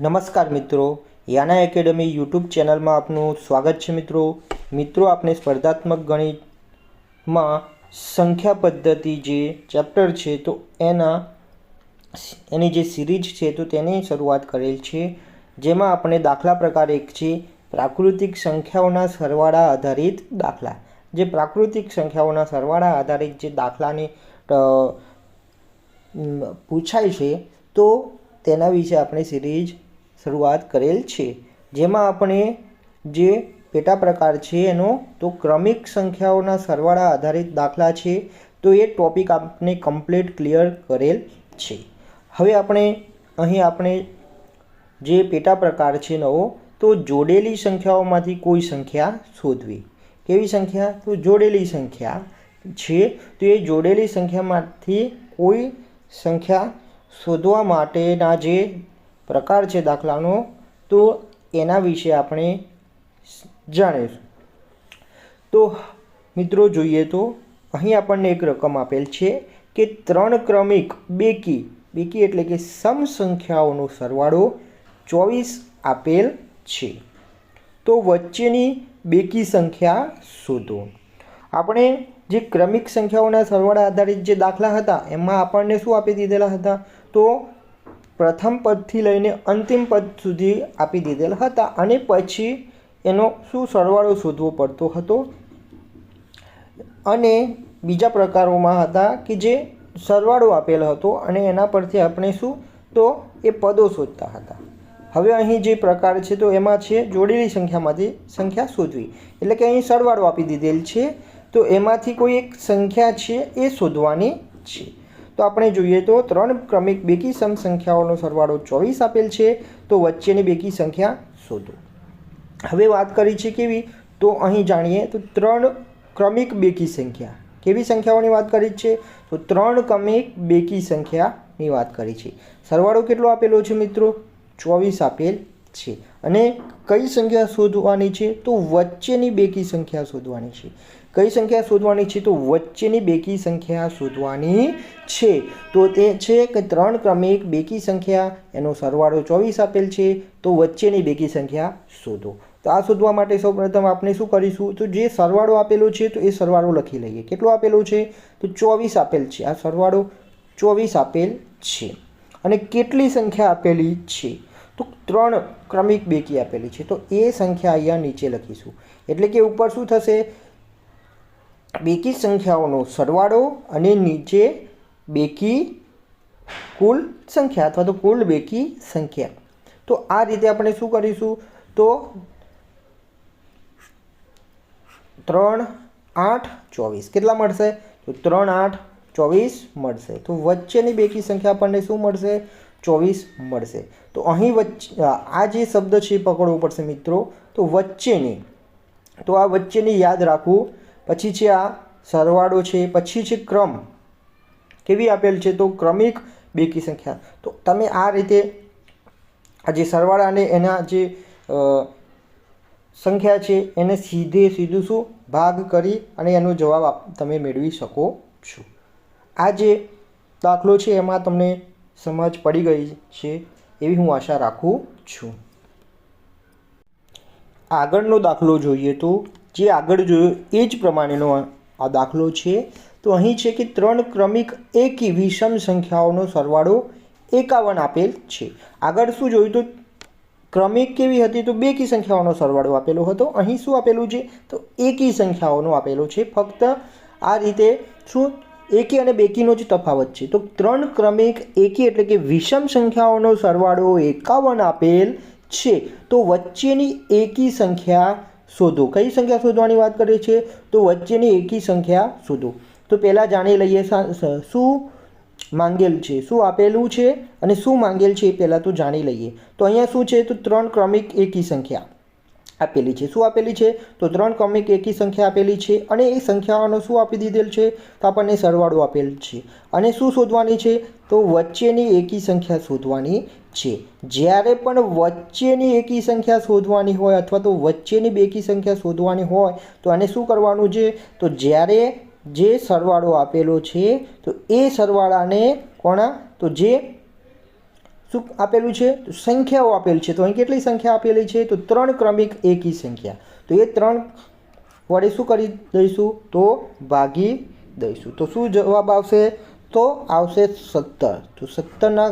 નમસ્કાર મિત્રો, યાના academy YouTube ચેનલમાં આપનું સ્વાગત છે મિત્રો. મિત્રો આપણે સ્પર્ધાત્મક ગણિતમાં સંખ્યા પદ્ધતિ જે ચેપ્ટર છે, તો એના એની જે સિરીજ છે, તો તેની શરૂઆત કરેલ છે. જેમાં આપણે દાખલા પ્રકાર એક છે, પ્રાકૃતિક સંખ્યાઓના સરવાળા આધારિત દાખલા. જે પ્રાકૃતિક સંખ્યાઓના સરવાળા આધારિત જે દાખલાની પૂછાય છે, તો તેના વિશે આપણે સિરીઝ શરૂઆત કરેલ છે. જેમાં આપણે જે પેટા પ્રકાર છે એનો, તો ક્રમિક સંખ્યાઓના સરવાળા આધારિત દાખલા છે, તો એ ટોપિક આપણે કમ્પ્લીટ ક્લિયર કરેલ છે. હવે આપણે, અહીં આપણે જે પેટા પ્રકાર છે નવો, તો જોડેલી સંખ્યાઓમાંથી કોઈ સંખ્યા શોધવી. કેવી સંખ્યા? તો જોડેલી સંખ્યા છે, તો એ જોડેલી સંખ્યામાંથી કોઈ સંખ્યા શોધવા માટેના જે પ્રકાર છે દાખલાનો, તો એના વિશે આપણે જાણીશું. તો મિત્રો જોઈએ તો, અહીં આપણને એક રકમ આપેલ છે કે ત્રણ ક્રમિક બેકી બેકી એટલે કે સમ સંખ્યાઓનો સરવાળો ચોવીસ આપેલ છે. તો વચ્ચેની બેકી સંખ્યા શોધો. આપણે જે ક્રમિક સંખ્યાઓના સરવાળા આધારિત જે દાખલા હતા, એમાં આપણને શું આપી દીધેલા હતા? તો પ્રથમ પદથી લઈને અંતિમ પદ સુધી આપી દીધેલ હતા અને પછી એનો શું સરવાળો શોધવો પડતો હતો? અને બીજા પ્રકારોમાં હતા કે જે સરવાળો આપેલ હતો અને એના પરથી આપણે શું? તો એ પદો શોધતા હતા. હવે અહીં જે પ્રકાર છે તો એમાં છે જોડેલી સંખ્યામાંથી સંખ્યા શોધવી. એટલે કે અહીં સરવાળો આપી દીધેલ છે. તો એમાંથી કોઈ એક સંખ્યા છે એ શોધવાની છે. તો આપણે જોઈએ તો ત્રણ ક્રમિક બેકી સમ સંખ્યાઓનો સરવાળો ચોવીસ આપેલ છે. તો વચ્ચેની બેકી સંખ્યા શોધો. હવે વાત કરી છે કેવી? તો અહીં જાણીએ તો ત્રણ ક્રમિક બેકી સંખ્યા. કેવી સંખ્યાઓની વાત કરી છે? તો ત્રણ ક્રમિક બેકી સંખ્યાની વાત કરી છે. સરવાળો કેટલો આપેલો છે મિત્રો? ચોવીસ આપેલ છે. અને કઈ સંખ્યા શોધવાની છે? તો વચ્ચેની બેકી સંખ્યા શોધવાની છે. કઈ સંખ્યા શોધવાની છે? તો વચ્ચેની બેકી સંખ્યા શોધવાની છે. તો તે છે કે ત્રણ ક્રમિક બેકી સંખ્યા, એનો સરવાળો ચોવીસ આપેલ છે. તો વચ્ચેની બેકી સંખ્યા શોધો. તો આ શોધવા માટે સૌપ્રથમ આપણે શું કરીશું? તો જે સરવાળો આપેલો છે, તો એ સરવાળો લખી લઈએ. કેટલો આપેલો છે? તો ચોવીસ આપેલ છે. આ સરવાળો ચોવીસ આપેલ છે. અને કેટલી સંખ્યા આપેલી છે? ત્રણ ક્રમિક બેકી આપેલી છે. તો એ સંખ્યા અહીંયા નીચે લખીશું. એટલે કે ઉપર શું થશે? બેકી સંખ્યાઓનો સરવાળો અને નીચે બેકી કુલ સંખ્યા અથવા તો કુલ બેકી સંખ્યા. તો આ રીતે આપણે શું કરીશું? તો ત્રણ આઠ ચોવીસ. કેટલા મળશે? તો ત્રણ આઠ ચોવીસ મળશે. તો વચ્ચેની બેકી સંખ્યા આપણને શું મળશે? ચોવીસ મળશે. તો અહીં વચ્ચે, આ જે શબ્દ છે એ પકડવો પડશે મિત્રો. તો વચ્ચેની, તો આ વચ્ચેની યાદ રાખવું. પછી છે આ સરવાળો છે, પછી છે ક્રમ. કેવી આપેલ છે? તો ક્રમિક બેકી સંખ્યા. તો તમે આ રીતે આ જે સરવાળા અને એના જે સંખ્યા છે, એને સીધે સીધું શું? ભાગ કરી અને એનો જવાબ તમે મેળવી શકો છો. આ જે દાખલો છે એમાં તમને સમજ પડી ગઈ છે. એવી હું આશા રાખું છું. આગળનો દાખલો જોઈએ તો, જે આગળ જોયો એ જ પ્રમાણેનો આ- દાખલો છે. તો અહીં છે કે ત્રણ ક્રમિક એકી વિષમ સંખ્યાઓનો સરવાળો એકાવન આપેલ છે. આગળ શું જોયું તો, ક્રમિક કેવી હતી તો બેકી સંખ્યાઓનો સરવાળો આપેલો હતો. અહીં શું આપેલું છે? તો એકી સંખ્યાઓનો આપેલો છે. ફક્ત આ રીતે શું એકી અને બેકીનો જ તફાવત છે. તો ત્રણ ક્રમિક એકી એટલે કે વિષમ સંખ્યાઓનો સરવાળો એકાવન આપેલ છે. તો વચ્ચેની એકી સંખ્યા શોધો. કઈ સંખ્યા શોધવાની વાત કરે છે? તો વચ્ચેની એકી સંખ્યા શોધો. તો પહેલાં જાણી લઈએ શું માંગેલ છે? શું આપેલું છે અને શું માંગેલ છે એ પહેલાં તો જાણી લઈએ. તો અહીંયા શું છે? તો ત્રણ ક્રમિક એકી સંખ્યા. આપેલી છે. શું આપેલી છે? તો ત્રણ કોમિક એકી સંખ્યા આપેલી છે અને એ સંખ્યાઓનો શું આપી દીધેલ છે? તો આપણને સરવાળો આપેલ છે. અને શું શોધવાની છે? તો વચ્ચેની એકી સંખ્યા શોધવાની છે. જ્યારે પણ વચ્ચેની એકી સંખ્યા શોધવાની હોય અથવા તો વચ્ચેની બેકી સંખ્યા શોધવાની હોય, તો આને શું કરવાનું છે? તો જ્યારે જે સરવાળો આપેલો છે, તો એ સરવાળાને કોણા તો જે શું આપેલું છે? તો સંખ્યાઓ આપેલી છે. તો અહીં કેટલી સંખ્યા આપેલી છે? તો ત્રણ ક્રમિક એકી સંખ્યા. તો એ ત્રણ વડે શું કરી દઈશું? તો ભાગી દઈશું. તો શું જવાબ આવશે? તો આવશે સત્તર. તો સત્તરના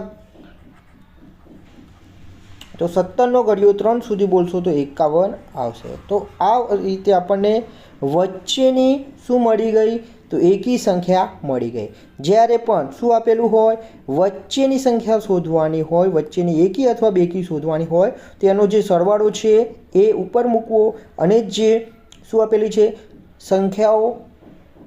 તો સત્તરનો ઘડિયો ત્રણ સુધી બોલશો તો એકાવન આવશે. તો આ રીતે આપણને વચ્ચેની શું મળી ગઈ? તો એકી સંખ્યા મળી ગઈ. જ્યારે પણ શું આપેલું હોય? વચ્ચેની સંખ્યા શોધવાની હોય, વચ્ચેની એકી અથવા બેકી શોધવાની હોય તેનો જે સરવાળો છે એ ઉપર મૂકવો અને જે શું આપેલી છે? સંખ્યાઓ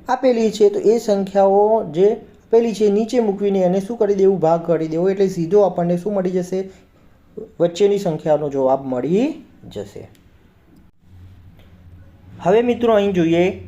આપેલી છે, તો એ સંખ્યાઓ જે આપેલી છે નીચે મૂકવીને એને શું કરી દેવું? ભાગ કરી દેવો. એટલે સીધો આપણને શું મળી જશે? વચ્ચેની સંખ્યાનો જવાબ મળી જશે. હવે મિત્રો અહીં જોઈએ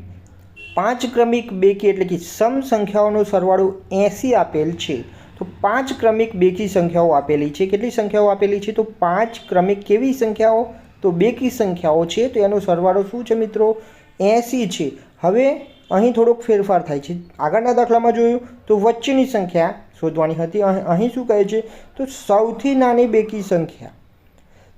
પાંચ ક્રમિક બેકી એટલે કે સમ સંખ્યાઓનો સરવાળો એંસી આપેલ છે. તો પાંચ ક્રમિક બેકી સંખ્યાઓ આપેલી છે. કેટલી સંખ્યાઓ આપેલી છે? તો પાંચ ક્રમિક કેવી સંખ્યાઓ? તો બેકી સંખ્યાઓ છે. તો એનો સરવાળો શું છે મિત્રો? એંસી છે. હવે અહીં થોડોક ફેરફાર થાય છે. આગળના દાખલામાં જોયું તો વચ્ચેની સંખ્યા શોધવાની હતી. અહીં શું કહે છે? તો સૌથી નાની બેકી સંખ્યા.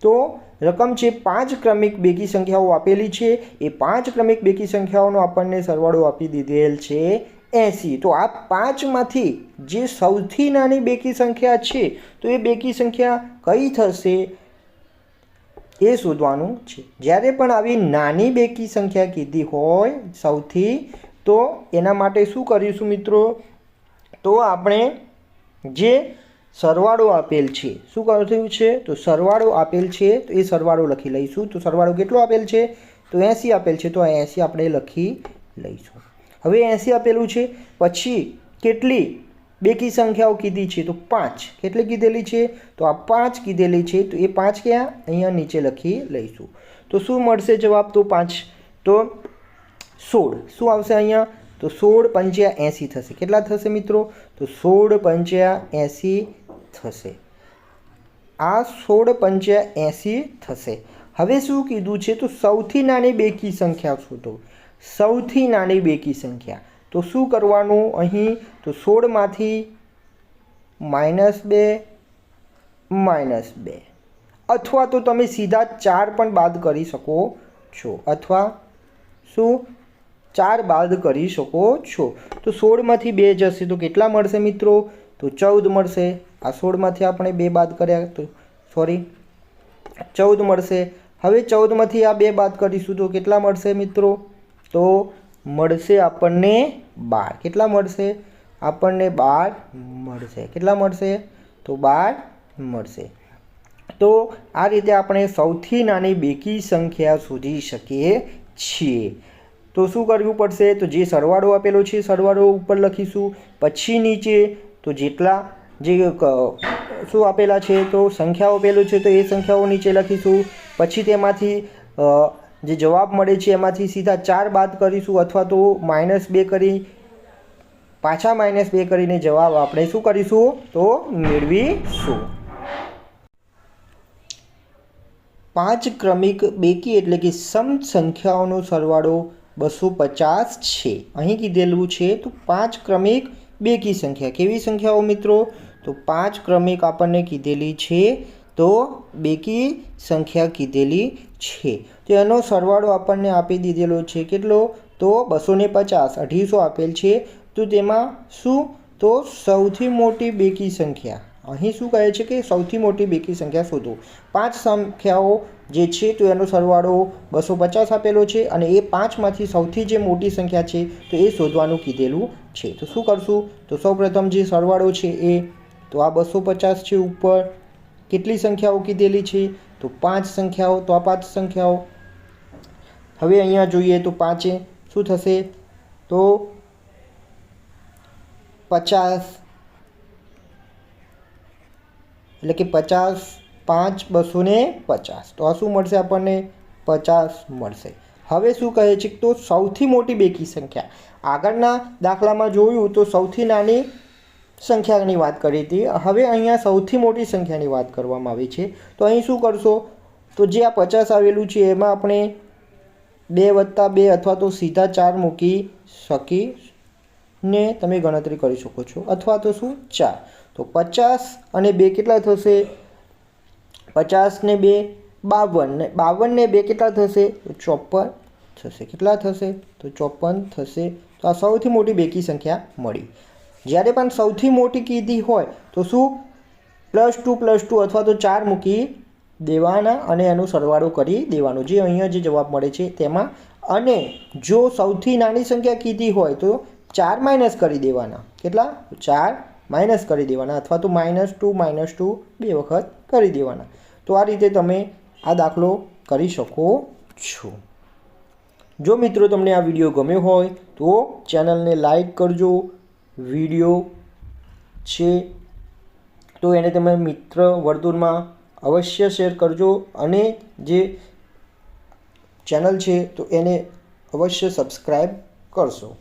તો રકમ છે પાંચ ક્રમિક બેકી સંખ્યાઓ આપેલી છે. એ પાંચ ક્રમિક બેકી સંખ્યાઓનો આપણને સરવાળો આપી દીધેલ છે એંસી. તો આ પાંચમાંથી જે સૌથી નાની બેકી સંખ્યા છે, તો એ બેકી સંખ્યા કઈ થશે? એ શોધવાનું છે. જ્યારે પણ આવી નાની બેકી સંખ્યા કીધી હોય સૌથી, તો એના માટે શું કરીશું મિત્રો? તો આપણે જે સરવાળો આપેલ છે. શું કર્યું છે? તો સરવાળો આપેલ છે, તો એ સરવાળો લખી લઈશું. તો સરવાળો કેટલો આપેલ છે? તો એંસી આપેલ છે. તો આ એંસી આપણે લખી લઈશું. હવે એંસી આપેલું છે. પછી કેટલી બેકી સંખ્યાઓ કીધી છે? તો પાંચ. કેટલી કીધેલી છે? તો આ પાંચ કીધેલી છે. તો એ પાંચ ક્યાં? અહીંયા નીચે લખી લઈશું. તો શું મળશે જવાબ? તો પાંચ. તો સોળ. શું આવશે અહીંયા? તો સોળ પંચ્યા એંસી થશે. કેટલા થશે મિત્રો? તો સોળ પંચ્યા એંસી થશે. આ સોળ પંચ્યા એંસી થશે. હવે શું કીધું છે? તો સૌથી નાની બેકી સંખ્યા શોધો. સૌથી નાની બેકી સંખ્યા. તો શું કરવાનું અહીં? તો સોળમાંથી માઇનસ બે માઇનસ બે. અથવા તો તમે સીધા ચાર પણ બાદ કરી શકો છો. અથવા શું? ચાર બાદ કરી શકો છો. તો સોળમાંથી બે જશે. તો કેટલા મળશે મિત્રો? તો ચૌદ મળશે. આ સોળમાંથી આપણે બે બાદ કર્યા તો સોરી ચૌદ મળશે. હવે ચૌદમાંથી આ બે બાદ કરીશું તો કેટલા મળશે મિત્રો? તો મળશે આપણને બાર. કેટલા મળશે? આપણને બાર મળશે. કેટલા મળશે? તો બાર મળશે. તો આ રીતે આપણે સૌથી નાની બેકી સંખ્યા શોધી શકીએ છીએ. તો શું કરવું પડશે? તો જે સરવાળો આપેલો છે સરવાળો ઉપર લખીશું. પછી નીચે તો જેટલા જે શું આપેલા છે, તો સંખ્યાઓ પેલું છે, તો એ સંખ્યાઓ નીચે લખીશું. પછી તેમાંથી જે જવાબ મળે છે, એમાંથી સીધા ચાર બાદ કરીશું અથવા તો માઇનસ બે કરી, પાછા માઇનસ બે કરીને જવાબ આપણે શું કરીશું? તો મેળવીશું. પાંચ ક્રમિક બેકી એટલે કે સમ સંખ્યાઓનો સરવાળો બસો પચાસ છે. અહીં કીધેલું છે, તો પાંચ ક્રમિક બેકી સંખ્યા. કેવી સંખ્યાઓ મિત્રો? તો પાંચ ક્રમિક આપણને કીધેલી છે, તો બેકી સંખ્યા કીધેલી છે. તો એનો સરવાળો આપણને આપી દીધેલો છે કેટલો? તો બસો ને પચાસ, અઢીસો આપેલ છે. તો તેમાં શું? તો સૌથી મોટી બેકી સંખ્યા. અહીં શું કહે છે કે સૌથી મોટી બેકી સંખ્યા શોધો. પાંચ સંખ્યાઓ જે છે, તો એનો સરવાળો બસો પચાસ આપેલો છે અને એ પાંચમાંથી સૌથી જે મોટી સંખ્યા છે, તો એ શોધવાનું કીધેલું છે. તો શું કરશું? તો સૌપ્રથમ જે સરવાળો છે એ તો આ બસો પચાસ છે ઉપર. કેટલી સંખ્યાઓ કીધેલી છે? તો પાંચ સંખ્યાઓ, તો આ પાંચ સંખ્યાઓ. હવે અહીંયા જોઈએ તો પાંચે શું થશે? તો પચાસ. એટલે કે પચાસ પાંચ બસો ને પચાસ. તો આ શું મળશે આપણને? પચાસ મળશે. હવે શું કહે છે? તો સૌથી મોટી બેકી સંખ્યા. આગળના દાખલામાં જોયું તો સૌથી નાની સંખ્યાની વાત કરી હતી. હવે અહીંયા સૌથી મોટી સંખ્યાની વાત કરવામાં આવી છે. તો અહીં શું કરશો? તો જે આ પચાસ આવેલું છે, એમાં આપણે બે વત્તા બે અથવા તો સીધા ચાર મૂકી શકી ને તમે ગણતરી કરી શકો છો. અથવા તો શું? ચાર. તો પચાસ અને બે કેટલા થશે? પચાસ ને બે બાવન. ને બાવન ને બે કેટલા થશે? તો ચોપન થશે. કેટલા થશે? તો ચોપન થશે. તો આ સૌથી મોટી બેકી સંખ્યા મળી. જ્યારે પણ સૌથી મોટી કીધી હોય તો શું? પ્લસ ટુ પ્લસ ટુ અથવા તો ચાર મૂકી દેવાના અને એનો સરવાળો કરી દેવાનો. જે અહીંયા જે જવાબ મળે છે તેમાં. અને જો સૌથી નાની સંખ્યા કીધી હોય તો ચાર માઇનસ કરી દેવાના. કેટલા? ચાર માઇનસ કરી દેવાના અથવા તો માઇનસ ટુ માઇનસ ટુ બે વખત કરી દેવાના. તો આ રીતે તમે આ દાખલો કરી શકો છો. જો મિત્રો તમને આ વીડિયો ગમ્યો હોય તો ચેનલને લાઈક કરજો વીડિયો છે, તો એને તમે મિત્ર વર્તુળમાં અવશ્ય શેર કરજો અને જે ચેનલ છે, તો એને અવશ્ય સબસ્ક્રાઈબ કરશો.